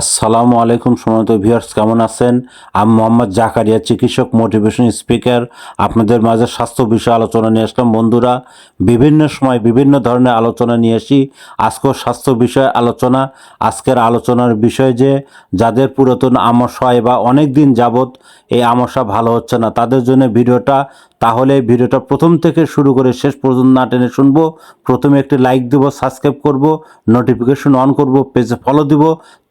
আসসালামু আলাইকুম সমত ভিউয়ার্স, কেমন আছেন? আমি মোহাম্মদ জাকারিয়া, চিকিৎসক মোটিভেশন স্পিকার আপনাদের মাঝে স্বাস্থ্য বিষয়ে আলোচনা নিয়ে আসলাম। বন্ধুরা, বিভিন্ন সময় বিভিন্ন ধরনের আলোচনা নিয়ে আসি। আজকেও স্বাস্থ্য বিষয়ে আলোচনা। আজকের আলোচনার বিষয় যে, যাদের পুরাতন আমসা হয় বা অনেক দিন যাবৎ এই আমসা ভালো হচ্ছে না, তাদের জন্য ভিডিওটা, তাহলে ভিডিওটা প্রথম থেকে শুরু করে শেষ পর্যন্ত না টেনে শুনব। প্রথমে একটি লাইক দিব সাবস্ক্রাইব করব নোটিফিকেশন অন করব পেজে ফলো দিব।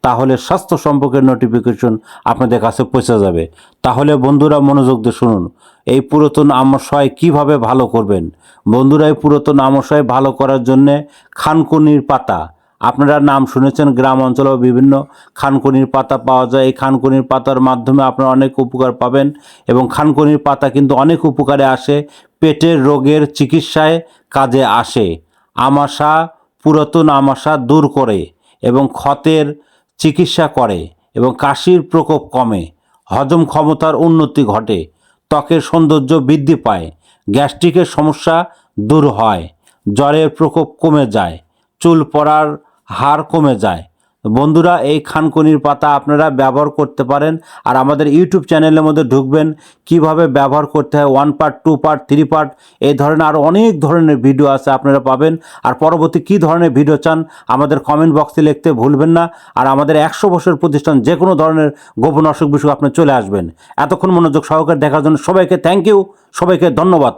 তাহলে স্বাস্থ্য সম্পর্কে নোটিফিকেশন আপনাদের কাছে পৌঁছে যাবে। তাহলে বন্ধুরা মনোযোগ দিয়ে শুনুন। এই পুরাতন আমশয় কীভাবে ভালো করবেন? বন্ধুরা, এই পুরাতন আমশয় ভালো করার জন্যে খানকুনির পাতা। আপনারা নাম শুনেছেন, গ্রাম অঞ্চলেও বিভিন্ন খানকুনির পাতা পাওয়া যায়। এই খানকুনির পাতার মাধ্যমে আপনারা অনেক উপকার পাবেন এবং খানকুনির পাতা কিন্তু অনেক উপকারে আসে। পেটের রোগের চিকিৎসায় কাজে আসে। আমাশা, পুরাতন আমাশা দূর করে এবং ক্ষতের চিকিৎসা করে এবং কাশির প্রকোপ কমে, হজম ক্ষমতার উন্নতি ঘটে, ত্বকের সৌন্দর্য বৃদ্ধি পায়, গ্যাস্ট্রিকের সমস্যা দূর হয়, জ্বরের প্রকোপ কমে যায়, চুল পড়ার হার কমে যায় বন্ধুরা, এই খানকনির পাতা আপনারা ব্যবহার করতে পারেন আর আমাদের ইউটিউব চ্যানেলের মধ্যে ঢুকবেন কীভাবে ব্যবহার করতে হয় one part two part three part এই ধরনের আরও অনেক ধরনের ভিডিও আছে আপনারা পাবেন। আর পরবর্তী কী ধরনের ভিডিও চান আমাদের কমেন্ট বক্সে লিখতে ভুলবেন না। আর আমাদের একশো বছর প্রতিষ্ঠান যে কোনো ধরনের গোপন অসুখ বিসুখ আপনি চলে আসবেন। এতক্ষণ মনোযোগ সহকারে দেখার জন্য সবাইকে থ্যাংক ইউ সবাইকে ধন্যবাদ।